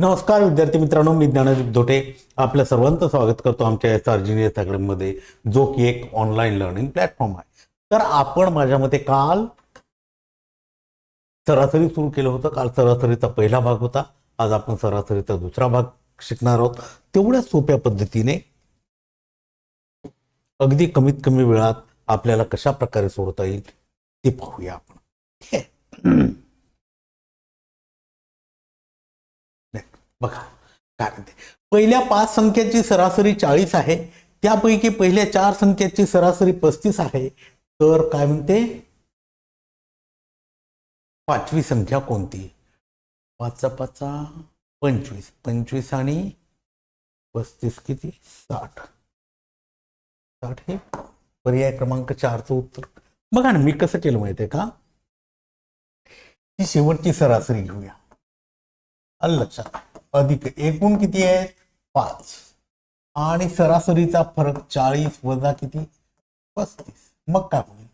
नमस्कार विद्यार्थी मित्रांनो मी ज्ञानदीप धोटे. आपल्या सर्वांचं स्वागत करतो आमच्या एस आर जीनियस अकॅडमीमध्ये जो की एक ऑनलाईन लर्निंग प्लॅटफॉर्म आहे. तर आपण माझ्या मते काल सरासरी सुरू केलं होतं. काल सरासरीचा पहिला भाग होता. आज आपण सरासरीचा दुसरा भाग शिकणार आहोत. तेवढ्या सोप्या पद्धतीने अगदी कमीत कमी वेळात आपल्याला कशा प्रकारे सोडता येईल ते पाहूया आपण. बघा काय म्हणते? पहिल्या पाच संख्येची सरासरी चाळीस आहे त्यापैकी पहिल्या चार संख्येची सरासरी पस्तीस आहे तर काय म्हणते? पाचवी संख्या कोणती? पाचचा पाचचा पंचवीस. पंचवीस आणि पस्तीस किती? साठ. साठ हे पर्याय क्रमांक चारचं उत्तर. बघा ना मी कसं केलं माहितीये का? ही शेवटची सरासरी घेऊया. आलं लक्षात अधिक एकूण किती आहे? पाच. आणि सरासरीचा फरक चाळीस वजा किती? पस्तीस. मग काय होईल?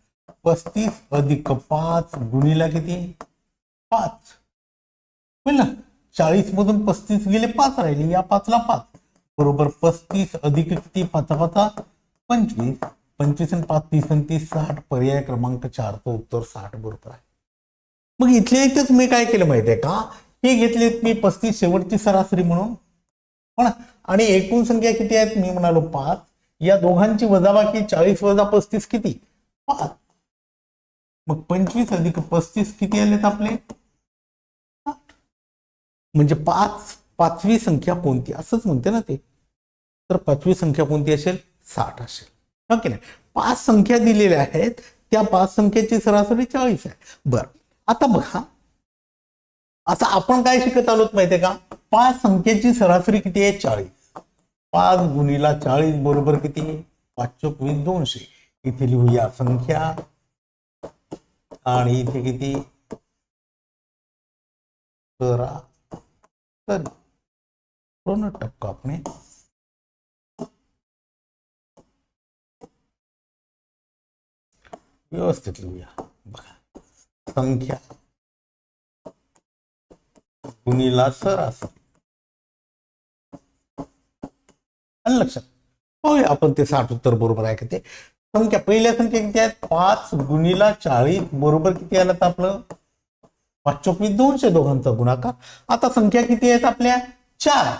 पस्तीस अधिक पाच गुणीला किती? पाच. होईल ना? चाळीस मधून पस्तीस गेले पाच राहिले. या पाचला पाच. बरोबर पस्तीस अधिक किती? पाचा पाचा पंचवीस. पंचवीस आणि पाच तीस आणि तीस साठ. पर्याय क्रमांक चारचं उत्तर साठ बरोबर आहे. मग इथल्या इथेच मी काय केलं माहितीये का? हे घेतली मी पस्तीस शेवटची सरासरी म्हणून. पण आणि एकूण संख्या किती आहेत? मी म्हणालो पाच. या दोघांची वजाबाकी चाळीस वजा पस्तीस किती? पाच. मग पंचवीस अधिक पस्तीस किती आलेत आपले? म्हणजे पाच. पाचवी संख्या कोणती? असंच म्हणते ना ते. तर पाचवी संख्या कोणती असेल? साठ असेल. हो ओके ना नाही? पाच संख्या दिलेल्या आहेत. त्या पाच संख्येची सरासरी चाळीस आहे. बर. आता बघा. आता आपण काय शिकत आलोत माहितीये का? पाच संख्येची सरासरी किती आहे? चाळीस. पाच गुणीला चाळीस बरोबर किती? पाचशे वीस दोनशे. इथे लिहूया संख्या. आणि इथे किती? सरासरी पूर्ण टक्का आपण. व्यवस्थित लिहूया. बघा. संख्या. गुणीला सरास आणि लक्षात होय आपण ते साठ उत्तर बरोबर आहे का ते? संख्या पहिल्या संख्या किती आहेत? पाच गुणीला चाळीस बरोबर किती आलं तर आपलं? पाच चोवीस दोनशे दोघांचा गुणाकार. आता संख्या किती आहेत आपल्या? चार.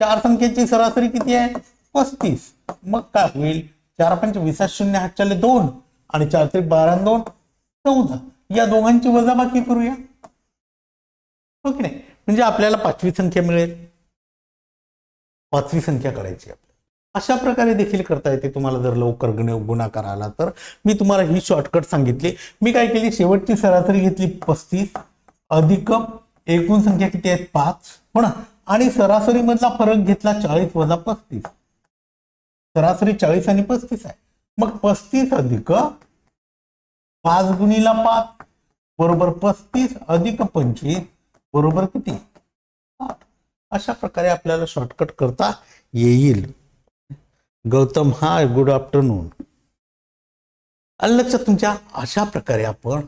चार संख्येची सरासरी किती आहे? पस्तीस. मग काय होईल? चार पंच विसात शून्य हातच्याले दोन. आणि चार त्रिक बारा दोन चौदा. या दोघांची वजाबाकी करूया. हो की नाही? म्हणजे आपल्याला पाचवी संख्या मिळेल. पाचवी संख्या काढायची आपल्याला. अशा प्रकारे देखील करता येते तुम्हाला जर लवकर गुण- गुणाकार आला तर. मी तुम्हाला ही शॉर्टकट सांगितली. मी काय केली? शेवटची सरासरी घेतली पस्तीस. अधिक एकूण संख्या किती आहेत? पाच. हो ना? आणि सरासरीमधला फरक घेतला चाळीस वजा पस्तीस. सरासरी चाळीस आणि पस्तीस आहे. मग पस्तीस अधिक पाच गुणीला पाच. बरोबर पस्तीस अधिक पंचवीस. बरोबर किती? आठ. अशा प्रकारे आपल्याला शॉर्टकट करता येईल. गौतम हा गुड आफ्टरनून आलं लक्षात तुमच्या अशा प्रकारे आपण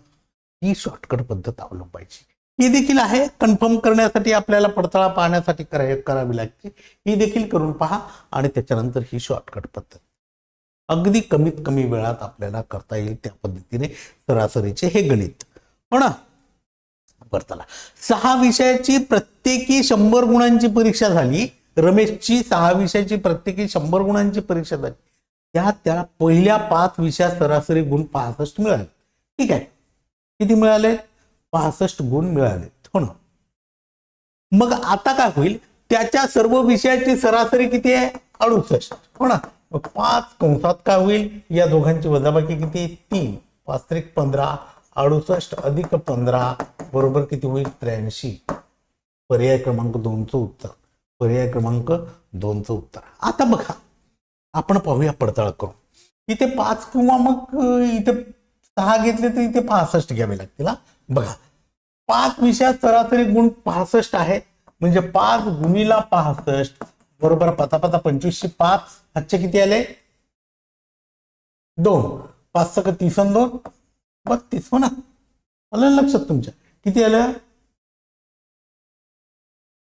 ही शॉर्टकट पद्धत अवलंबायची. ही देखील आहे कन्फर्म करण्यासाठी आपल्याला पडताळा पाहण्यासाठी कराय करावी लागते. ही देखील करून पहा आणि त्याच्यानंतर ही शॉर्टकट पद्धत. अगदी कमीत कमी वेळात आपल्याला करता येईल त्या पद्धतीने सरासरीचे हे गणित. हो ना? बरं सहा विषयाची प्रत्येकी शंभर गुणांची परीक्षा झाली. रमेशची सहा विषयाची प्रत्येकी शंभर गुणांची परीक्षा झाली. त्या त्या पहिल्या पाच विषयात सरासरी गुण पासष्ट मिळाले. ठीक आहे. किती मिळाले? पासष्ट गुण मिळाले. हो ना. मग आता काय होईल? त्याच्या सर्व विषयाची सरासरी किती आहे? अडुसष्ट. हो ना. मग पाच कंसात काय होईल? या दोघांची वजाबाकी किती? तीन. पाच त्रिक पंधरा अडुसष्ट अधिक पंधरा बरोबर किती होईल? त्र्याऐंशी. पर्याय क्रमांक दोनचं उत्तर. पर्याय क्रमांक दोनचं उत्तर. आता बघा. आपण पाहूया पडताळ करून. इथे पाच किंवा मग इथे सहा घेतले तर इथे पासष्ट घ्यावे लागतील बघा. पाच विषयात सरासरी गुण पासष्ट आहेत. म्हणजे पाच गुणीला पासष्ट. बरोबर पता पता पंचवीसशे पाच. हातचे किती आले? दोन. पाच सक तीस दोन. बत्तीस हो ना? आलं लक्षात तुमच्या? किती आलं?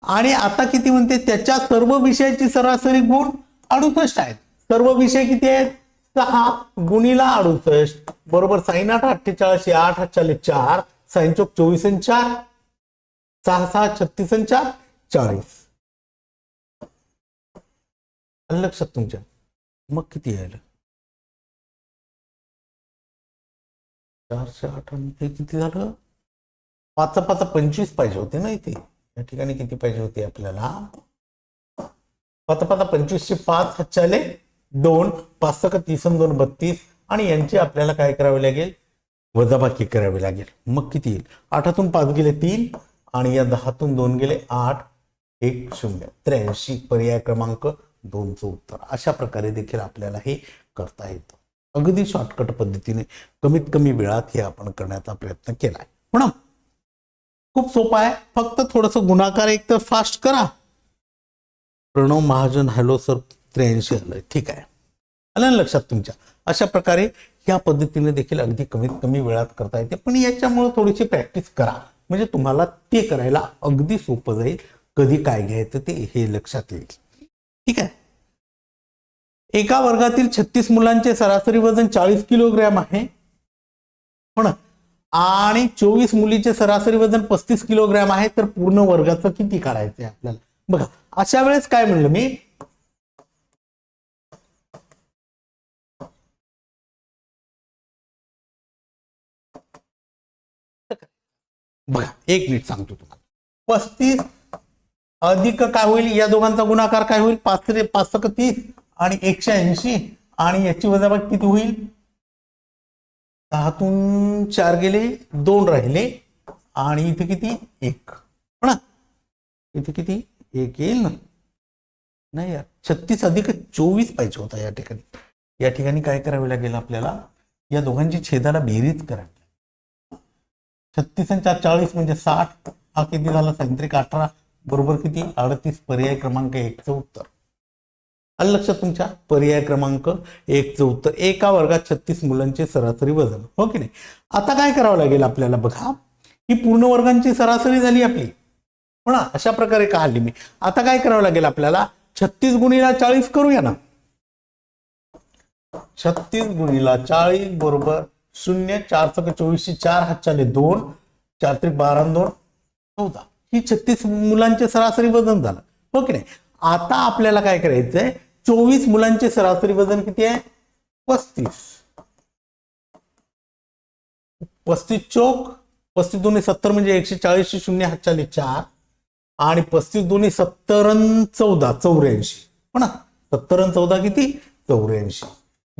आणि आता किती म्हणते त्याच्या सर्व विषयाची सरासरी गुण अडुसष्ट आहेत. सर्व विषय किती आहेत? सहा. गुणीला अडुसष्ट. बरोबर साईन आठ अठ्ठेचाळीस आठ अठ्ठेचाळीस चार. साईन चौक चोवीस आणि चार. सहा सहा छत्तीस चार. चाळीस. लक्षात तुमच्या? मग किती यायला? चारशे आठ आणि ते किती झालं? पाच पाच पंचवीस पाहिजे होते ना इथे. या ठिकाणी किती पाहिजे होते आपल्याला? पाच पाच पंचवीसशे पाच हच्चाले दोन पाच सक तीस दोन बत्तीस. आणि यांची आपल्याला काय करावे लागेल? वजाबाकी करावी लागेल. मग किती येईल? आठातून पाच गेले तीन आणि या दहातून दोन गेले आठ. एक शून्य. त्र्याऐंशी. पर्याय क्रमांक दोनचं उत्तर. अशा प्रकारे देखील आपल्याला हे करता येतं. अगदी शॉर्टकट पद्धतीने कमीत कमी वेळात हे आपण करण्याचा प्रयत्न केला आहे म्हणून खूप सोपं आहे. फक्त थोडस गुणाकार एक तर फास्ट करा. प्रणव महाजन हॅलो सर त्र्याऐंशी आलं ठीक आहे. आलं ना लक्षात तुमच्या? अशा प्रकारे या पद्धतीने देखील अगदी कमीत कमी वेळात करता येते. पण याच्यामुळे थोडीशी प्रॅक्टिस करा. म्हणजे तुम्हाला ते करायला अगदी सोपं जाईल. कधी काय घ्यायचं ते हे लक्षात येईल. ठीक आहे? एका वर्गातील छत्तीस मुलांचे सरासरी वजन चाळीस किलोग्रॅम आहे. आणि चोवीस मुलीचे सरासरी वजन पस्तीस किलोग्रॅम आहे तर पूर्ण वर्गाचं किती काढायचं आहे आपल्याला? बघा अशा वेळेस काय म्हणलं मी? बघा एक मिनिट सांगतो तुम्हाला. पस्तीस अधिक काय होईल? या दोघांचा गुणाकार काय होईल? पाच रे पाच तीस आणि एकशे ऐंशी. आणि याची वजाबाकी किती होईल? दहातून चार गेले दोन राहिले आणि इथे किती? एक. हो ना? इथे किती? एक येईल ना? नाही यार छत्तीस अधिक चोवीस पाहिजे होता या ठिकाणी. या ठिकाणी काय करावे लागेल आपल्याला? या दोघांची छेदाला बेरीज करावी छत्तीस आणि चार चाळीस म्हणजे साठ. हा किती झाला? सायंत्रिक अठरा. बरोबर किती? अडतीस. पर्याय क्रमांक एकचं उत्तर. आलं लक्षात तुमच्या? पर्याय क्रमांक एकचं उत्तर एका वर्गात छत्तीस मुलांचे सरासरी वजन हो की नाही? आता काय करावं लागेल आपल्याला बघा ही पूर्ण वर्गांची सरासरी झाली आपली. हो ना? अशा प्रकारे का हल्ली मी? आता काय करावं लागेल आपल्याला? छत्तीस गुणीला चाळीस करूया ना? छत्तीस गुणीला चाळीस बरोबर शून्य चार सक चोवीसशे चार हातच्याने दोन चार त्रिक बारा दोन चौदा. ही छत्तीस मुलांचे सरासरी वजन झालं. हो की नाही? आता आपल्याला काय करायचंय? चोवीस मुलांचे सरासरी वजन किती आहे? पस्तीस. पस्तीस चौक पस्तीस दोन्ही सत्तर म्हणजे एकशे चाळीसशे शून्य हातच्याले चार. आणि पस्तीस दोन्ही सत्तर चौदा चौऱ्याऐंशी. हो ना? सत्तर चौदा किती? चौऱ्याऐंशी.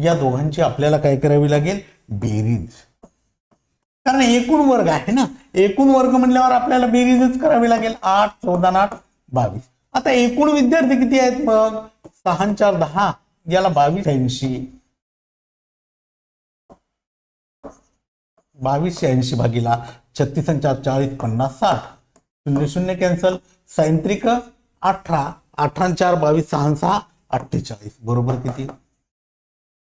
या दोघांची आपल्याला काय करावी लागेल? बेरीज. कारण एकूण वर्ग आहे ना? एकूण वर्ग म्हटल्यावर आपल्याला बेरीजच करावी लागेल. आठ चौदा आठ बावीस. आता एकूण विद्यार्थी किती आहेत मग? सहा चार दहा याला बावीस ऐंशी. बावीसशे ऐंशी भागीला छत्तीस चार चाळीस पन्नास साठ. शून्य शून्य कॅन्सल सायंत्रिक अठरा अठरा चार बावीस सहा सहा अठ्ठेचाळीस. बरोबर किती?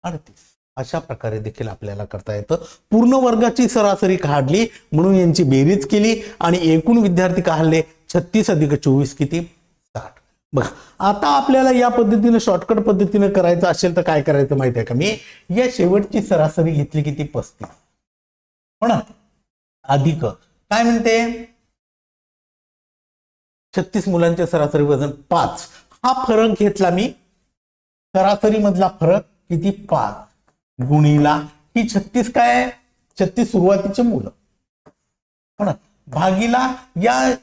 अडतीस. अशा प्रकारे देखील आपल्याला करता येतं. पूर्ण वर्गाची सरासरी काढली म्हणून यांची बेरीज केली आणि एकूण विद्यार्थी काढले छत्तीस अधिक चोवीस किती? बघा आता आपल्याला या पद्धतीने शॉर्टकट पद्धतीने करायचं असेल तर काय करायचं माहिती आहे का? मी या शेवटची सरासरी घेतली किती? पस्तीस. हो ना? अधिक. काय म्हणते? छत्तीस मुलांचे सरासरी वजन पाच. हा फरक घेतला मी. सरासरी मधला फरक किती? पाच. गुणीला ही छत्तीस काय आहे? छत्तीस सुरुवातीचे मुलं. हो भागीला या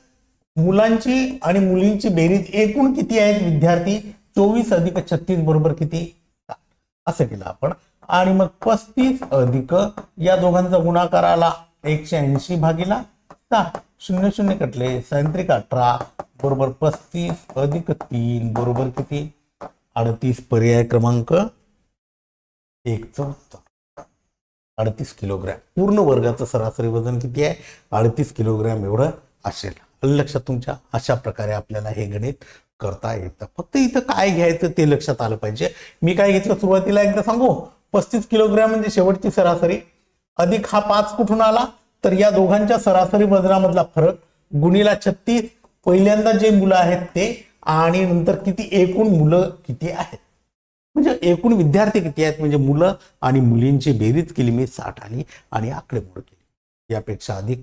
मुलांची आणि मुलींची बेरीज एकूण किती आहेत विद्यार्थी? चोवीस अधिक छत्तीस बरोबर किती? असं केलं आपण. आणि मग पस्तीस अधिक या दोघांचा गुणाकार आला एकशे ऐंशी भागीला सहा. शून्य शून्य कटले. सायंत्रिक अठरा बरोबर पस्तीस अधिक तीन बरोबर किती? अडतीस पर्याय क्रमांक एक चौथा. अडतीस किलोग्रॅम. पूर्ण वर्गाचं सरासरी वजन किती आहे? अडतीस किलोग्रॅम एवढं असेल. लक्षात तुमच्या अशा प्रकारे आपल्याला हे गणित करता येतं. फक्त इथं काय घ्यायचं ते लक्षात आलं पाहिजे. मी काय घेतलं सुरुवातीला एकदा सांगू? पस्तीस किलोग्रॅम म्हणजे शेवटची सरासरी. अधिक हा पाच कुठून आला? तर या दोघांच्या सरासरी वजनामधला फरक गुणीला छत्तीस. पहिल्यांदा जे मुलं आहेत ते आणि नंतर किती एकूण मुलं किती आहेत? म्हणजे एकूण विद्यार्थी किती आहेत? म्हणजे मुलं आणि मुलींची बेरीज केली मी साठ आली आणि आकडेमोड केली. यापेक्षा अधिक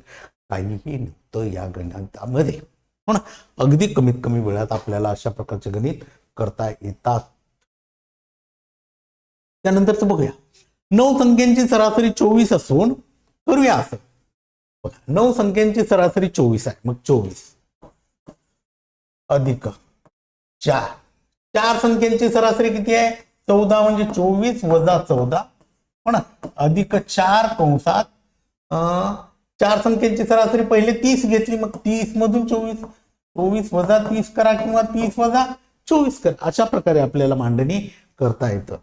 काहीही तो या गणितामध्ये हो ना? अगदी कमीत कमी वेळात आपल्याला अशा प्रकारचे गणित करता येतात. त्यानंतरच बघूया. नऊ संख्यांची सरासरी चोवीस असून करूया असं. बघा नऊ संख्यांची सरासरी चोवीस आहे. मग चोवीस. अधिक चार. चार संख्यांची सरासरी किती आहे? चौदा म्हणजे चोवीस वजा चौदा. हो ना? अधिक चार कंसात अं, चार संख्यांची सरासरी पहिले तीस घेतली मग तीस मधून चोवीस. चोवीस वजा तीस करा किंवा तीस वजा चोवीस करा. अशा प्रकारे आपल्याला मांडणी करता येतं.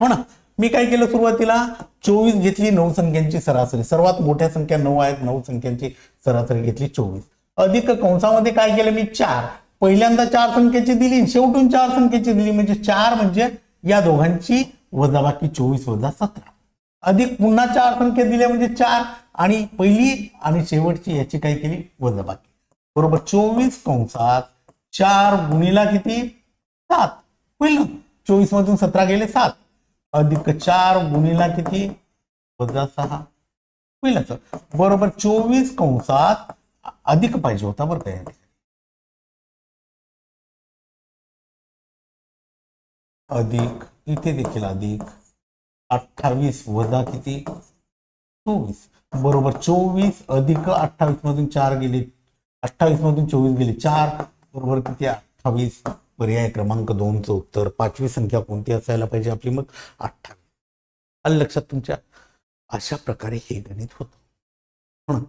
हो ना? मी काय केलं सुरुवातीला? चोवीस घेतली नऊ संख्यांची सरासरी. सर्वात मोठ्या संख्या नऊ आहेत नऊ संख्यांची सरासरी घेतली चोवीस. अधिक कंसामध्ये काय केलं मी? चार. पहिल्यांदा चार संख्येची दिली शेवटून चार संख्येची दिली. म्हणजे चार म्हणजे या दोघांची वजाबाकी चोवीस वजा सतरा. अधिक पुन्हा चार संख्या दिल्या म्हणजे चार आणि पहिली आणि शेवटची याची काय केली? वजाबाकी बरोबर चोवीस कंसात चार गुणीला किती? सात. होईल ना? चोवीस मधून सतरा गेले सात. अधिक चार गुणीला किती? वजा सहा. होईल सर? बरोबर चोवीस कंसात अधिक पाहिजे होता बरं काय अधिक इथे देखील अधिक अठ्ठावीस वजा किती? चोवीस. बरोबर चोवीस अधिक अठ्ठावीस मधून चार गेले. अठ्ठावीस मधून चोवीस गेले चार. बरोबर किती? अठ्ठावीस. पर्याय क्रमांक दोनचं उत्तर. पाचवी संख्या कोणती असायला पाहिजे आपली मग? अठ्ठावीस. आलं लक्षात तुमच्या? अशा प्रकारे हे गणित होतं.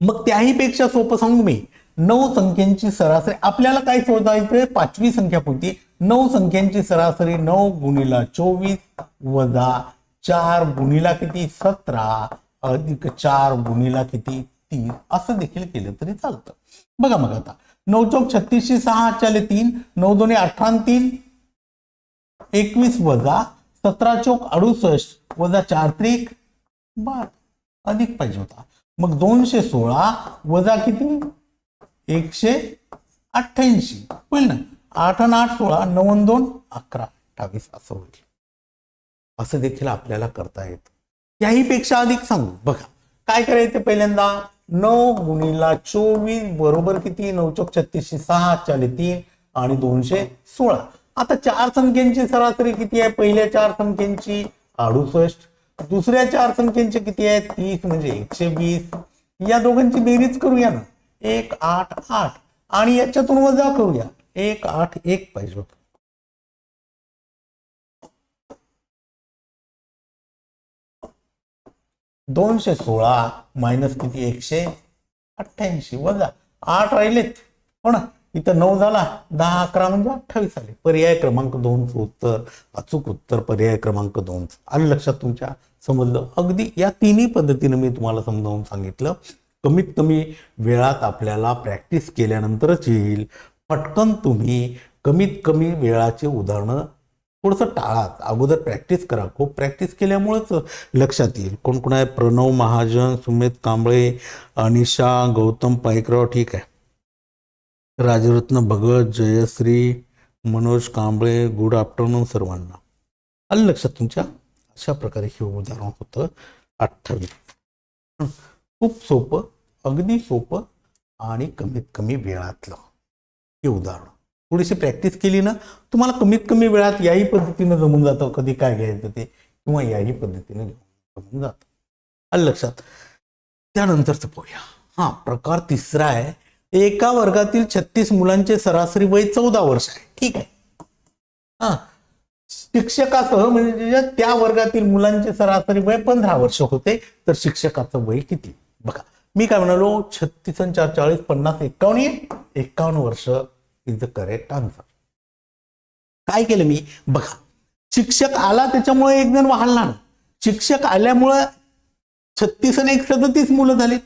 मग त्याही पेक्षा सोपं सांगू मी. नऊ संख्यांची सरासरी आपल्याला काय शोधायचं पाचवी संख्या कोणती? नऊ संख्यांची सरासरी नऊ गुणिला चोवीस वजा चार गुणिला किती? सतरा. अधिक चार गुणिला किती? तीन. असं देखील केलं तरी चालतं. बघा मग आता. नऊ चौक छत्तीसशे सहा चाले तीन. नऊ दोन्ही अठरा तीन. एकवीस वजा सतरा चौक अडुसष्ट वजा चार त्रिक बार. अधिक पाहिजे होता. मग दोनशे सोळा वजा किती? एकशे अठ्ठ्याऐंशी. होईल ना? आठ आणि आठ सोळा नऊ दोन अकरा अठ्ठावीस असं होईल. असं देखील आपल्याला करता येतं. याही पेक्षा अधिक सांगू. बघा काय करायचं पहिल्यांदा? नऊ गुणीला चोवीस बरोबर किती? नऊ चौक छत्तीसशे सहा चाले तीन आणि दोनशे सोळा. आता चार संख्यांची सरासरी किती आहे? पहिल्या चार संख्यांची अडुसष्ट. दुसऱ्या चार संख्यांची किती आहे तीस म्हणजे एकशे वीस. या दोघांची बेरीज करूया ना. एक आठ आठ. आणि याच्यातून वजा करूया. एक आठ एक पाहिजे होतं दोनशे सोळा मायनस किती? एकशे अठ्ठ्याऐंशी वजा आठ राहिलेत. पण इथं नऊ झाला. दहा अकरा म्हणजे अठ्ठावीस आले. पर्याय क्रमांक दोनचं उत्तर अचूक उत्तर पर्याय क्रमांक दोन आणि लक्षात तुमच्या समजलं? अगदी या तिन्ही पद्धतीनं मी तुम्हाला समजावून सांगितलं. कमीत कमी वेळात आपल्याला प्रॅक्टिस केल्यानंतरच येईल. पटकन तुम्ही कमीत कमी वेळाचे उदाहरणं थोडंसं टाळा अगोदर प्रॅक्टिस करा. खूप प्रॅक्टिस केल्यामुळेच लक्षात येईल. कोण कोण आहे? प्रणव महाजन सुमित कांबळे अनिशा गौतम पायकराव ठीक आहे. राजरत्न भगत जयश्री मनोज कांबळे गुड आफ्टरनून सर्वांना. आलं लक्षात तुमच्या? अशा प्रकारे हे उदाहरण होतं अठ्ठावीस. खूप सोपं अगदी सोपं आणि कमीत कमी वेळातलं. हे उदाहरण. थोडीशी प्रॅक्टिस केली ना तुम्हाला कमीत कमी वेळात याही पद्धतीनं जमून जातं कधी काय घ्यायचं ते किंवा याही पद्धतीनं जमून जातं. आलं लक्षात? त्यानंतरचं पाहूया. हा प्रकार तिसरा आहे. एका वर्गातील छत्तीस मुलांचे सरासरी वय चौदा वर्ष आहे. ठीक आहे. हा. शिक्षकासह म्हणजे त्या वर्गातील मुलांचे सरासरी वय पंधरा वर्ष होते तर शिक्षकाचं वय किती? बघा. मी काय म्हणालो छत्तीस आणि चार चाळीस पन्नास एक्कावन्न एक्कावन्न वर्ष इज द करेक्ट आन्सर काय केलं मी? बघा शिक्षक आला त्याच्यामुळे एक जण वाहनला ना शिक्षक आल्यामुळं छत्तीस आणि एक सदतीस मुलं झालीत.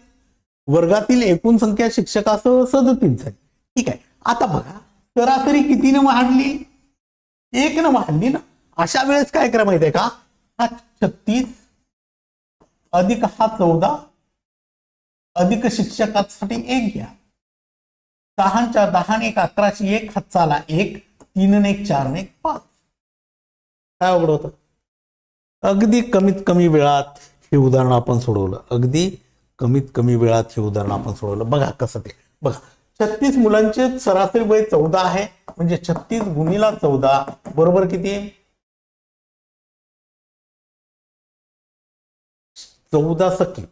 वर्गातील एकूण संख्या शिक्षकासह सदतीस झाली. ठीक आहे. आता बघा सरासरी कितीनं वाढली? एक न वाढली ना? अशा वेळेस काय करा माहितीये का? हा छत्तीस अधिक हा चौदा अधिक शिक्षकासाठी एक घ्या. दहाच्या दहा एक अकराशे एक हातचाला एक तीन एक चार एक पाच. काय अवघड होतं? अगदी कमीत कमी वेळात हे उदाहरण आपण सोडवलं. अगदी कमीत कमी वेळात हे उदाहरण आपण सोडवलं. बघा कसं ते. बघा छत्तीस मुलांचे सरासरी वय चौदा आहे. म्हणजे छत्तीस गुणीला चौदा बरोबर किती चौदा सखी.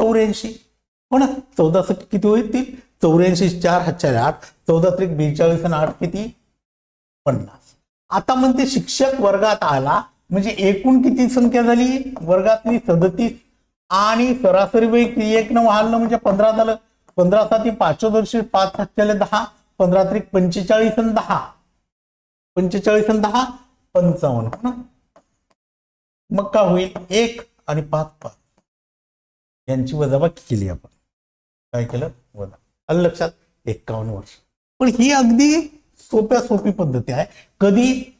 चौऱ्याऐंशी. हो ना? चौदा सखी किती होईल चौऱ्याऐंशी चार हजार आठ चौदा त्रिक बेचाळीस आणि आठ किती? पन्नास. आता म्हणते शिक्षक वर्गात आला म्हणजे एकूण किती संख्या झाली? वर्गातली सदतीस आणि सरासरी वय किती? एक न वाहन म्हणजे पंधरा झालं. पंधरा साठी पाचशे पाच हातच्याले दहा पंधरा त्रिक पंचेचाळीस आणि दहा. पंचेचाळीस आणि दहा पंचावन्न. हो ना? मग का होईल? एक आणि पाच पाच. यांची वजाबाकी केली आपण. काय केलं? वजा. आलं लक्षात? एक्कावन्न वर्ष. पण ही अगदी सोप्या सोपी पद्धती आहे. कधी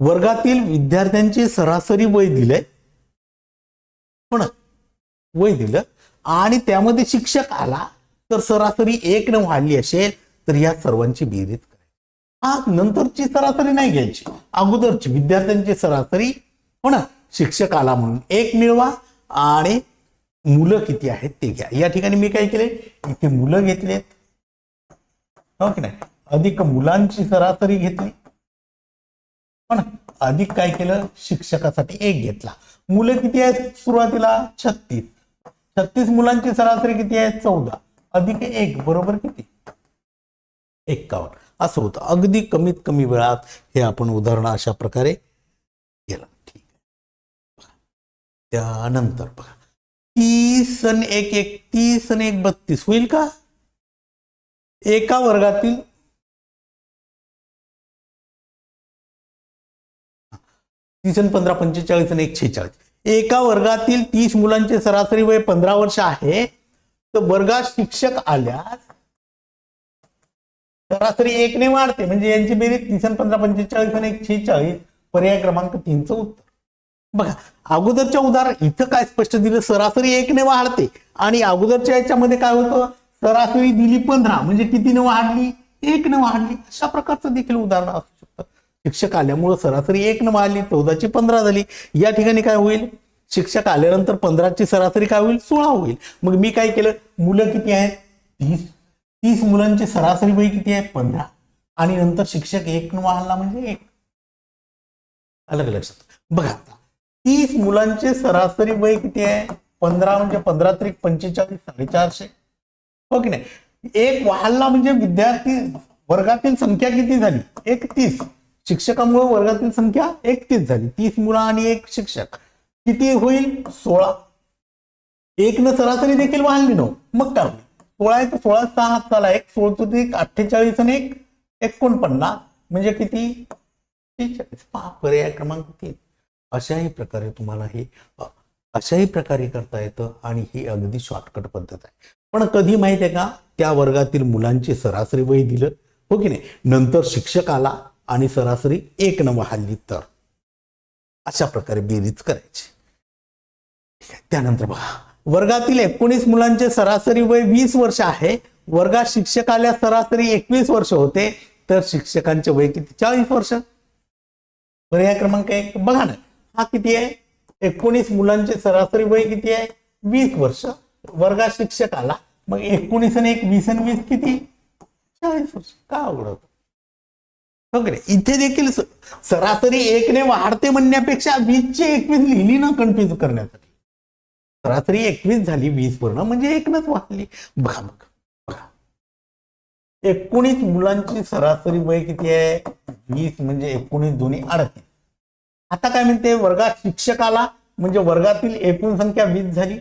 वर्गातील विद्यार्थ्यांचे सरासरी वय दिलंय पण हो वय दिलं आणि त्यामध्ये शिक्षक आला तर सरासरी एक न वाढली असेल तर या सर्वांची बेरीज करायची. हा नंतरची सरासरी नाही घ्यायची. अगोदरची विद्यार्थ्यांची सरासरी हो ना? शिक्षक आला म्हणून एक मिळवा आणि मुलं किती आहेत ते घ्या. या ठिकाणी मी काय केले? इथे मुलं घेतलेत. हो की नाही? अधिक मुलांची सरासरी घेतली. पण अधिक काय केलं? शिक्षकासाठी एक घेतला. मुलं किती आहेत सुरुवातीला? छत्तीस. छत्तीस मुलांची सरासरी किती आहे? चौदा. अधिक एक बरोबर किती? एक्कावन्न. असं होतं. अगदी कमीत कमी वेळात हे आपण उदाहरण अशा प्रकारे केलं. ठीक आहे. त्यानंतर बघा. तीस आणि एक एक तीस आणि एक बत्तीस. होईल का? एका वर्गातील तीस आणि पंधरा पंचेचाळीस आणि एक छेचाळीस एका वर्गातील तीस मुलांचे सरासरी वय पंधरा वर्ष आहे. तर वर्गात शिक्षक आल्यास सरासरी एकने वाढते. म्हणजे यांची बेरीज तीस आणि पंधरा पंचेचाळीस आणि एक छेचाळीस पर्याय क्रमांक तीनचं उत्तर. बघा अगोदरच्या उदाहरण इथं काय स्पष्ट दिलं? सरासरी एकने वाढते. आणि अगोदरच्या याच्यामध्ये काय होतं? सरासरी दिली पंधरा म्हणजे कितीने वाढली? एकने वाढली. अशा प्रकारचं देखील उदाहरण असू शकतं. शिक्षक आल्यामुळं सरासरी एकने वाढली चौदाची पंधरा झाली. या ठिकाणी काय होईल? शिक्षक आल्यानंतर पंधराची सरासरी काय होईल? सोळा होईल. मग मी काय केलं? मुलं किती आहेत? तीस. तीस मुलांची सरासरी वय किती आहे? पंधरा. आणि नंतर शिक्षक एक न वाढला म्हणजे एक. अलग लक्षात? बघा तीस मुलांचे सरासरी वय किती आहे? पंधरा म्हणजे पंधरा त्रिक पंचेचाळीस साडेचारशे. हो की नाही? एक वाहल्ला म्हणजे विद्यार्थी वर्गातील संख्या किती झाली? एकतीस. शिक्षकामुळे वर्गातील संख्या एकतीस झाली. तीस मुलं आणि एक शिक्षक. किती होईल? सोळा. एक न सरासरी देखील वाहली नव मग काय होईल? सोळा एक सोळा सहा हात झाला एक सोळतो एक अठ्ठेचाळीस आणि एक एकोणपन्नास. म्हणजे किती? पहा पर्याय क्रमांक किती? अशाही प्रकारे तुम्हाला हे अशाही प्रकारे करता येतं आणि ही अगदी शॉर्टकट पद्धत आहे. पण कधी माहिती आहे का त्या वर्गातील मुलांची सरासरी वय दिलं हो की नाही? नंतर शिक्षक आला आणि सरासरी एक न हल्ली तर. अशा प्रकारे बेरीज करायची. त्यानंतर बघा वर्गातील एकोणीस मुलांचे सरासरी वय वीस वर्ष आहे. वर्गात शिक्षक आल्या सरासरी एकवीस वर्ष होते. तर शिक्षकांचे वय किती? चाळीस वर्ष. पर्याय क्रमांक एक बघा ना. हा किती आहे? एकोणीस मुलांचे सरासरी वय किती आहे? वीस वर्ष. वर्गात शिक्षक आला. मग एकोणीस आणि एक वीस आणि वीस किती? चाळीस वर्ष. का आवडत? हो नाही? इथे देखील सरासरी एकने वाढते म्हणण्यापेक्षा वीसची एकवीस लिहिली ना कन्फ्युज करण्यासाठी. सरासरी एकवीस झाली वीस वर्ण म्हणजे एकनच वाढली. बघा बघा बघा. एकोणीस मुलांची सरासरी वय किती आहे? वीस म्हणजे एकोणीस दोन्ही अडतीस. आता काय म्हणते वर्गात शिक्षकाला म्हणजे वर्गातील एकूण संख्या वीस झाली.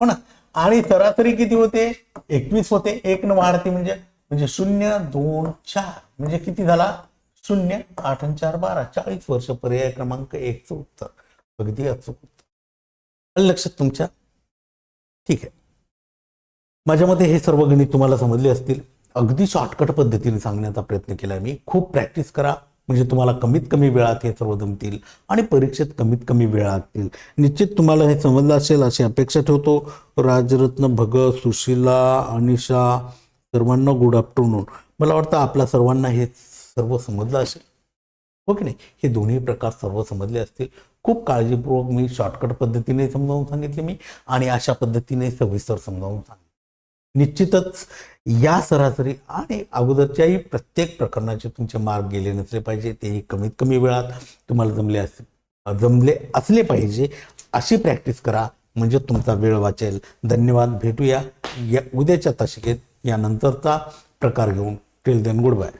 हो ना? आणि सरासरी किती होते? एकवीस होते. एक न वाढते म्हणजे म्हणजे शून्य दोन चार. म्हणजे किती झाला? शून्य आठ आणि चार बारा. चाळीस वर्ष पर्याय क्रमांक एकचं उत्तर. अगदी अचूक उत्तर. लक्षात तुमच्या? ठीक आहे. माझ्या मते हे सर्व गणित तुम्हाला समजले असतील. अगदी शॉर्टकट पद्धतीने सांगण्याचा प्रयत्न केला मी. खूप प्रॅक्टिस करा. म्हणजे तुम्हाला कमीत कमी वेळात हे सर्व जमतील आणि परीक्षेत कमीत कमी वेळ लागतील निश्चित तुम्हाला हे समजलं असेल अशी अपेक्षा ठेवतो. राजरत्न भगत सुशिला अनिशा सर्वांना गुड आफ्टरनून मला वाटतं आपल्या सर्वांना हे सर्व समजलं असेल. हो की नाही? हे दोन्ही प्रकार सर्व समजले असतील. खूप काळजीपूर्वक मी शॉर्टकट पद्धतीने समजावून सांगितले मी आणि अशा पद्धतीने सविस्तर समजावून सांगितले. निश्चितच या सरासरी आणि अगोदरच्याही प्रत्येक प्रकरणाचे तुमचे मार्क गेले नसले पाहिजे तेही कमीत कमी वेळात तुम्हाला जमले अस जमले असले पाहिजे अशी प्रॅक्टिस करा. म्हणजे तुमचा वेळ वाचेल. धन्यवाद. भेटूया या उद्याच्या तासिकेत. यानंतरचा प्रकार घेऊन. Till then good bye